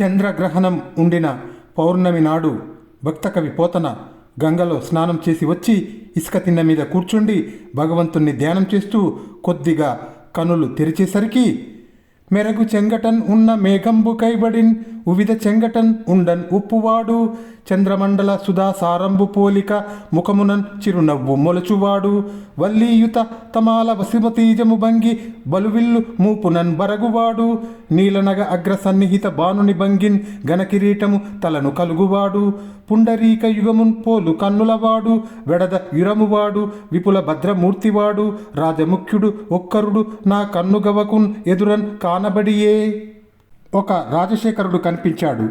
చంద్రగ్రహణం ఉండిన పౌర్ణమి నాడు భక్తకవి పోతన గంగలో స్నానం చేసి వచ్చి ఇసుక తిన్న మీద కూర్చుండి భగవంతుణ్ణి ధ్యానం చేస్తూ కొద్దిగా కనులు తెరిచేసరికి మెరగు చెంగటన్ ఉన్న మేఘంబు కైబడిన్ ఉవిధ చెంగటన్ ఉండన్ ఉప్పువాడు చంద్రమండల సుధా సారంబు పోలిక ముఖమునన్ చిరునవ్వు మొలచువాడు వల్లీయుత తమాల వసిమతీజము భంగి బలువిల్లు మూపునన్ బరగువాడు నీలనగ అగ్ర సన్నిహిత బానుని భంగిన్ గణకిరీటము తలను కలుగువాడు. పుండరీక యుగమున్ పోలు కన్నులవాడు. వెడద యురమువాడు విపుల భద్రమూర్తివాడు. రాజముఖ్యుడు ఒక్కరుడు నా కన్నుగవకున్ ఎదురన్ కానబడియే. ఒక రాజశేఖరుడు కనిపించాడు.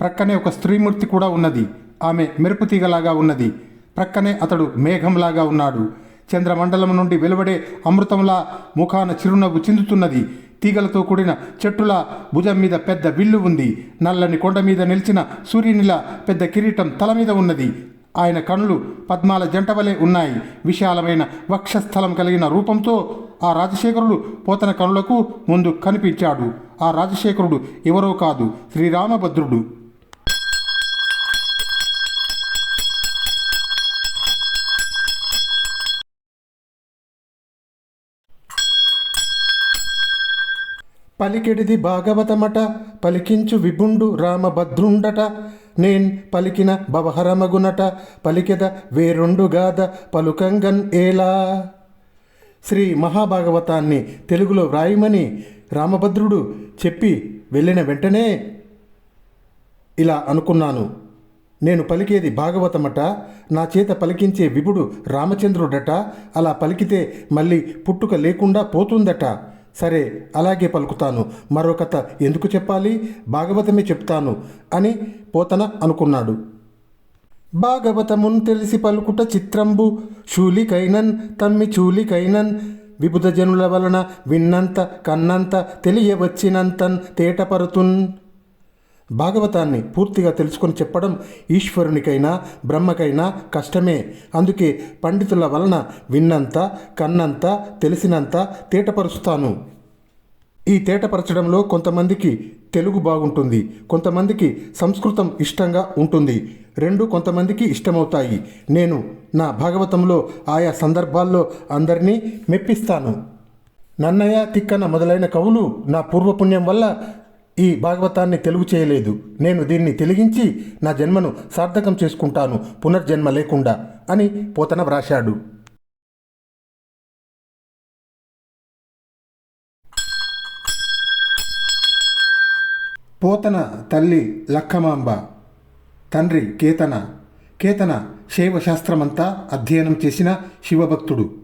ప్రక్కనే ఒక స్త్రీమూర్తి కూడా ఉన్నది. ఆమె మెరుపు తీగలాగా ఉన్నది. ప్రక్కనే అతడు మేఘంలాగా ఉన్నాడు. చంద్రమండలం నుండి వెలువడే అమృతంలా ముఖాన చిరునవ్వు చిందుతున్నది. తీగలతో కూడిన చెట్టుల భుజం మీద పెద్ద విల్లు ఉంది. నల్లని కొండ మీద నిలిచిన సూర్యునిలా పెద్ద కిరీటం తల మీద ఉన్నది. ఆయన కనులు పద్మాల జంట వలె ఉన్నాయి. విశాలమైన వక్షస్థలం కలిగిన రూపంతో ఆ రాజశేఖరుడు పోతన కనులకు ముందు కనిపించాడు. ఆ రాజశేఖరుడు ఎవరో కాదు శ్రీరామభద్రుడు. పలికెడిది భాగవతమట పలికించు విభుండు రామభద్రుండట. నేన్ పలికిన భవహరమగునట పలికెద వేరొండుగాద పలుకంగన్ ఏలా? శ్రీ మహాభాగవతాన్ని తెలుగులో వ్రాయమని రామభద్రుడు చెప్పి వెళ్ళిన వెంటనే ఇలా అనుకున్నాను. నేను పలికేది భాగవతమట నా చేత పలికించే విభుడు రామచంద్రుడట అలా పలికితే మళ్ళీ పుట్టుక లేకుండా పోతుందట. సరే అలాగే పలుకుతాను. మరో కథ ఎందుకు చెప్పాలి? భాగవతమే చెప్తాను అని పోతన అనుకున్నాడు. భాగవతమున్ తెలిసి పలుకుట చిత్రంబు శూలికైనన్ తమ్మి చూలికైనన్ విబుధజనుల వలన విన్నంత కన్నంత తెలియవచ్చినంతన్ తేటపరుతున్. భాగవతాన్ని పూర్తిగా తెలుసుకొని చెప్పడం ఈశ్వరునికైనా బ్రహ్మకైనా కష్టమే. అందుకే పండితుల వలన విన్నంత కన్నంత తెలిసినంత తేటపరుస్తాను. ఈ తేటపరచడంలో కొంతమందికి తెలుగు బాగుంటుంది కొంతమందికి సంస్కృతం ఇష్టంగా ఉంటుంది. రెండు కొంతమందికి ఇష్టమవుతాయి. నేను నా భాగవతంలో ఆయా సందర్భాల్లో అందరినీ మెప్పిస్తాను. నన్నయ్య తిక్కన మొదలైన కవులు నా పూర్వపుణ్యం వల్ల ఈ భాగవతాన్ని తెలుగు చేయలేదు. నేను దీన్ని తెలిగించి నా జన్మను సార్థకం చేసుకుంటాను. పునర్జన్మ లేకుండా అని పోతన వ్రాశాడు. పోతన తల్లి లక్కమాంబ తండ్రి కేతన. కేతన శైవశాస్త్రమంతా అధ్యయనం చేసిన శివభక్తుడు.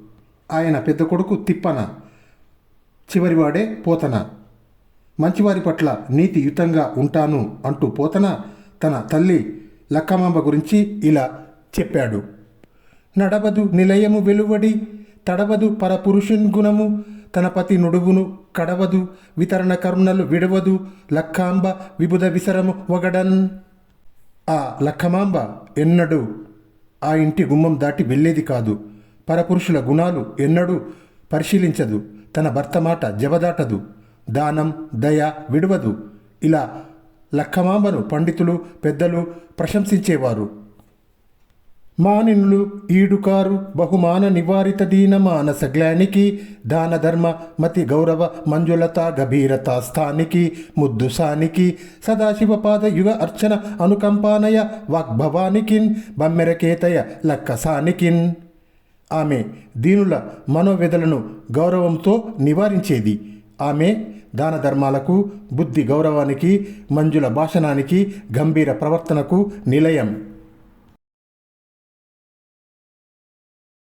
ఆయన పెద్ద కొడుకు తిప్పన. చివరివాడే పోతన. మంచివారి పట్ల నీతియుతంగా ఉంటాను అంటూ పోతన తన తల్లి లక్కమాంబ గురించి ఇలా చెప్పాడు. నడవదు నిలయము వెలువడి తడవదు పరపురుషున్ గుణము తన పతి నుడువును కడవదు వితరణ కరుణలు విడవదు లక్కాంబ విబుధ విసరము ఒగడన్ ఆ లక్కమాంబ ఎన్నడూ ఆ ఇంటి గుమ్మం దాటి వెళ్ళేది కాదు. పరపురుషుల గుణాలు ఎన్నడూ పరిశీలించదు. తన భర్త మాట జబదాటదు దానం దయ విడవదు. ఇలా లక్కమాంబను పండితులు పెద్దలు ప్రశంసించేవారు. మానినులు ఈడుకారు బహుమాన నివారిత దీన సగ్లానికి దాన ధర్మ మతి గౌరవ మంజులత గభీరత స్థానికి ముద్దుసానికి సదాశివ పాద యుగ అర్చన అనుకంపానయ వాగ్భవానికిన్ బమ్మెరకేతయ లక్కసానికిన్ ఆమె దీనుల మనోవ్యధలను గౌరవంతో నివారించేది. ఆమె దాన ధర్మాలకు బుద్ధి గౌరవానికి మంజుల భాషణానికి గంభీర ప్రవర్తనకు నిలయం.